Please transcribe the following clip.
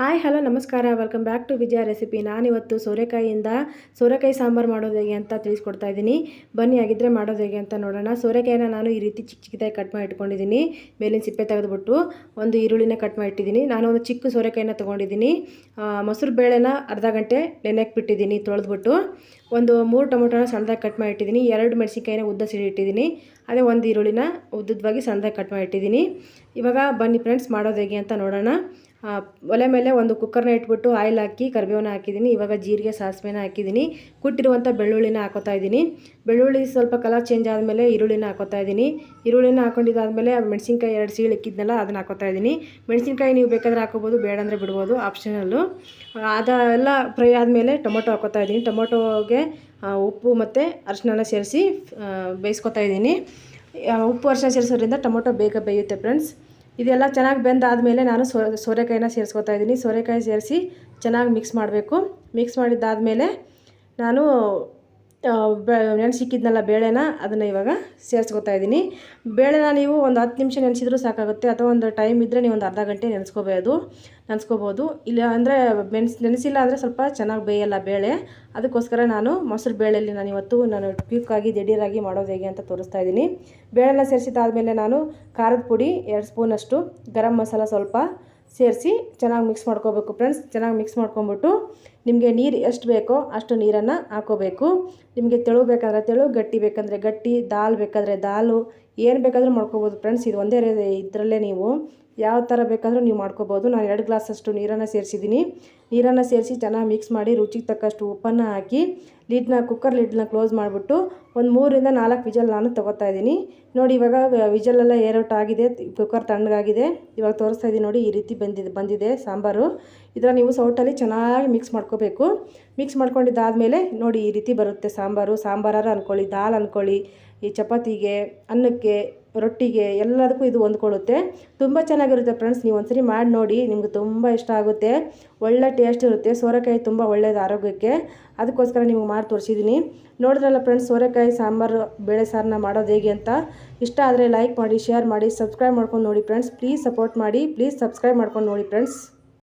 Hi, hello, ನಮಸ್ಕಾರ. Welcome back to Vijaya recipe ನಾನಿವತ್ತು ಸೋರೆಕಾಯಿಯಿಂದ ಸೋರೆಕಾಯಿ ಸಾಂಬಾರು ಮಾಡೋದು ಹೇಗೆ ಅಂತ ತಿಳಿಸ್ಕೊಡ್ತಾ ಇದ್ದೀನಿ. ಬನ್ನಿ ಆಗಿದ್ದರೆ ಮಾಡೋದು ಹೇಗೆ ಅಂತ ನೋಡೋಣ. ಸೋರೆಕಾಯಿನ ನಾನು ಈ ರೀತಿ ಚಿಕ್ಕ ಚಿಕ್ಕದಾಗಿ ಕಟ್ ಮಾಡಿ ಇಟ್ಕೊಂಡಿದ್ದೀನಿ. ಮೇಲಿನ ಸಿಪ್ಪೆ ತೆಗೆದುಬಿಟ್ಟು ಒಂದು ಈರುಳ್ಳಿನ ಕಟ್ ಮಾಡಿ ಇಟ್ಟಿದ್ದೀನಿ. ನಾನು ಒಂದು ಚಿಕ್ಕ ಸೋರೆಕಾಯಿನ ತೊಗೊಂಡಿದ್ದೀನಿ. ಮೊಸರು ಬೇಳೆನ ಅರ್ಧ ಗಂಟೆ ನೆನೆಯಕ್ಕೆ ಬಿಟ್ಟಿದ್ದೀನಿ, ತೊಳೆದ್ಬಿಟ್ಟು. ಒಂದು ಮೂರು ಟೊಮೊಟೊನ ಸಣ್ಣದಾಗಿ ಕಟ್ ಮಾಡಿ ಇಟ್ಟಿದ್ದೀನಿ. ಎರಡು ಮೆಣಸಿನ್ಕಾಯಿನ ಉದ್ದ ಸಿಡಿ ಇಟ್ಟಿದ್ದೀನಿ. ಅದೇ ಒಂದು ಈರುಳ್ಳಿನ ಉದ್ದವಾಗಿ ಸಣ್ಣದಾಗಿ ಕಟ್ ಮಾಡಿ ಇಟ್ಟಿದ್ದೀನಿ. ಇವಾಗ ಬನ್ನಿ ಫ್ರೆಂಡ್ಸ್ ಮಾಡೋದು ಹೇಗೆ ಅಂತ ನೋಡೋಣ. ಒಲೆ ಮೇಲೆ ಒಂದು ಕುಕ್ಕರ್ನ ಇಟ್ಬಿಟ್ಟು ಆಯಿಲ್ ಹಾಕಿ ಕರಿಬೇವನ್ನ ಹಾಕಿದ್ದೀನಿ. ಇವಾಗ ಜೀರಿಗೆ, ಸಾಸಿವೆನ ಹಾಕಿದ್ದೀನಿ. ಕುಟ್ಟಿರುವಂಥ ಬೆಳ್ಳುಳ್ಳಿನ ಹಾಕೋತಾ ಇದ್ದೀನಿ. ಬೆಳ್ಳುಳ್ಳಿ ಸ್ವಲ್ಪ ಕಲರ್ ಚೇಂಜ್ ಆದಮೇಲೆ ಈರುಳ್ಳಿನ ಹಾಕೋತಾ ಇದ್ದೀನಿ. ಈರುಳ್ಳಿನ ಹಾಕೊಂಡಿದ್ದಾದಮೇಲೆ ಮೆಣಸಿನ್ಕಾಯಿ ಎರಡು ಸೀಳು ಇಕ್ಕಿದ್ನಲ್ಲ, ಅದನ್ನ ಹಾಕೋತಾ ಇದ್ದೀನಿ. ಮೆಣಸಿನ್ಕಾಯಿ ನೀವು ಬೇಕಾದರೆ ಹಾಕೋಬೋದು, ಬೇಡ ಅಂದರೆ ಬಿಡ್ಬೋದು ಆಪ್ಷನಲ್ಲು ಅದೆಲ್ಲ ಫ್ರೈ ಆದಮೇಲೆ ಟೊಮೊಟೊ ಹಾಕೋತಾ ಇದ್ದೀನಿ. ಟೊಮೊಟೊಗೆ ಉಪ್ಪು ಮತ್ತು ಅರಿಶಿನ ಸೇರಿಸಿ ಬೇಯಿಸ್ಕೊತಾ ಇದ್ದೀನಿ. ಉಪ್ಪು ಅರಿಶಿನ ಸೇರಿಸೋದ್ರಿಂದ ಟೊಮೊಟೊ ಬೇಗ ಬೇಯುತ್ತೆ ಫ್ರೆಂಡ್ಸ್ ಇದೆಲ್ಲ ಚೆನ್ನಾಗಿ ಬೆಂದಾದಮೇಲೆ ನಾನು ಸೋ, ಸೋರೆಕಾಯಿನ ಸೇರಿಸ್ಕೊತಾ ಇದ್ದೀನಿ. ಸೋರೆಕಾಯಿ ಸೇರಿಸಿ ಚೆನ್ನಾಗಿ ಮಿಕ್ಸ್ ಮಾಡಬೇಕು. ಮಿಕ್ಸ್ ಮಾಡಿದ್ದಾದಮೇಲೆ ನಾನು ನೆನೆಸಿಕ್ಕಿದ್ನಲ್ಲ ಬೇಳೆನ, ಅದನ್ನು ಇವಾಗ ಸೇರಿಸ್ಕೊತಾ ಇದ್ದೀನಿ. ಬೇಳೆನ ನೀವು ಒಂದು ಹತ್ತು ನಿಮಿಷ ನೆನೆಸಿದ್ರೂ ಸಾಕಾಗುತ್ತೆ, ಅಥವಾ ಒಂದು ಟೈಮ್ ಇದ್ದರೆ ನೀವು ಒಂದು ಅರ್ಧ ಗಂಟೆ ನೆನೆಸ್ಕೋಬೋದು ನೆನೆಸ್ಕೋಬೋದು. ಇಲ್ಲ ಅಂದರೆ ನೆನೆಸ್, ನೆನೆಸಿಲ್ಲ ಅಂದರೆ ಸ್ವಲ್ಪ ಚೆನ್ನಾಗಿ ಬೇಯಲ್ಲ ಬೇಳೆ. ಅದಕ್ಕೋಸ್ಕರ ನಾನು ಮೊಸರು ಬೇಳೆಯಲ್ಲಿ ನಾನು ಇವತ್ತು ನಾನು ಕ್ವಿಕ್ಕಾಗಿ ದಿಢೀರಾಗಿ ಮಾಡೋದು ಹೇಗೆ ಅಂತ ತೋರಿಸ್ತಾ ಇದ್ದೀನಿ. ಬೇಳೆನ ಸೇರಿಸಿದ್ದಾದಮೇಲೆ ನಾನು ಖಾರದ ಪುಡಿ ಎರಡು ಸ್ಪೂನಷ್ಟು ಗರಂ ಮಸಾಲ ಸ್ವಲ್ಪ ಸೇರಿಸಿ ಚೆನ್ನಾಗಿ ಮಿಕ್ಸ್ ಮಾಡ್ಕೋಬೇಕು ಫ್ರೆಂಡ್ಸ್ ಚೆನ್ನಾಗಿ ಮಿಕ್ಸ್ ಮಾಡ್ಕೊಂಬಿಟ್ಟು ನಿಮಗೆ ನೀರು ಎಷ್ಟು ಬೇಕೋ ಅಷ್ಟು ನೀರನ್ನು ಹಾಕೋಬೇಕು. ನಿಮಗೆ ತೆಳು ಬೇಕಾದ್ರೆ ತೆಳು, ಗಟ್ಟಿ ಬೇಕಂದರೆ ಗಟ್ಟಿ, ದಾಲ್ ಬೇಕಾದರೆ ದಾಲು, ಏನು ಬೇಕಾದರೂ ಮಾಡ್ಕೋಬೋದು ಫ್ರೆಂಡ್ಸ್ ಇದು ಒಂದೇ ಇದರಲ್ಲೇ ನೀವು ಯಾವ ಥರ ಬೇಕಾದರೂ ನೀವು ಮಾಡ್ಕೋಬೋದು. ನಾನು ಎರಡು ಗ್ಲಾಸಷ್ಟು ನೀರನ್ನು ಸೇರಿಸಿದ್ದೀನಿ. ನೀರನ್ನು ಸೇರಿಸಿ ಚೆನ್ನಾಗಿ ಮಿಕ್ಸ್ ಮಾಡಿ ರುಚಿಗೆ ತಕ್ಕಷ್ಟು ಉಪ್ಪನ್ನು ಹಾಕಿ ಲಿಡ್ನ ಕುಕ್ಕರ್ ಲಿಡ್ನ ಕ್ಲೋಸ್ ಮಾಡಿಬಿಟ್ಟು ಒಂದು ಮೂರರಿಂದ ನಾಲ್ಕು ವಿಜಲ್ ನಾನು ತೊಗೋತಾ ಇದ್ದೀನಿ. ನೋಡಿ, ಇವಾಗ ವಿಜಲೆಲ್ಲ ಏರೌಟ್ ಆಗಿದೆ ಕುಕ್ಕರ್ ತಣ್ಣಗಾಗಿದೆ. ಇವಾಗ ತೋರಿಸ್ತಾ ಇದ್ದೀನಿ ನೋಡಿ, ಈ ರೀತಿ ಬಂದಿದೆ ಬಂದಿದೆ ಸಾಂಬಾರು. ಇದರ ನೀವು ಸೌಟಲ್ಲಿ ಚೆನ್ನಾಗಿ ಮಿಕ್ಸ್ ಮಾಡ್ಕೋಬೇಕು ಮಿಕ್ಸ್ ಮಾಡ್ಕೊಂಡಿದ್ದಾದಮೇಲೆ ನೋಡಿ ಈ ರೀತಿ ಬರುತ್ತೆ ಸಾಂಬಾರು. ಸಾಂಬಾರಾರ ಅಂದ್ಕೊಳ್ಳಿ ದಾಲ್ ಅಂದ್ಕೊಳ್ಳಿ ಈ ಚಪಾತಿಗೆ, ಅನ್ನಕ್ಕೆ, ರೊಟ್ಟಿಗೆ ಎಲ್ಲದಕ್ಕೂ ಇದು ಹೊಂದ್ಕೊಳ್ಳುತ್ತೆ. ತುಂಬ ಚೆನ್ನಾಗಿರುತ್ತೆ ಫ್ರೆಂಡ್ಸ್ ನೀವು ಒಂದ್ಸರಿ ಮಾಡಿ ನೋಡಿ, ನಿಮ್ಗೆ ತುಂಬ ಇಷ್ಟ ಆಗುತ್ತೆ. ಒಳ್ಳೆ ಟೇಸ್ಟ್ ಇರುತ್ತೆ. ಸೋರೆಕಾಯಿ ತುಂಬ ಒಳ್ಳೆಯದು ಆರೋಗ್ಯಕ್ಕೆ. ಅದಕ್ಕೋಸ್ಕರ ನಿಮ್ಗೆ ಮಾಡಿ ತೋರಿಸಿದ್ದೀನಿ ನೋಡಿದ್ರಲ್ಲ ಫ್ರೆಂಡ್ಸ್ ಸೋರೆಕಾಯಿ, ಸಾಂಬಾರು, ಬೇಳೆ ಸಾರನ್ನ ಮಾಡೋದು ಹೇಗೆ ಅಂತ? ಇಷ್ಟ ಆದರೆ ಲೈಕ್ ಮಾಡಿ ಶೇರ್ ಮಾಡಿ ಸಬ್ಸ್ಕ್ರೈಬ್ ಮಾಡ್ಕೊಂಡು ನೋಡಿ ಫ್ರೆಂಡ್ಸ್ ಪ್ಲೀಸ್ ಸಪೋರ್ಟ್ ಮಾಡಿ. ಪ್ಲೀಸ್ ಸಬ್ಸ್ಕ್ರೈಬ್ ಮಾಡ್ಕೊಂಡು ನೋಡಿ ಫ್ರೆಂಡ್ಸ್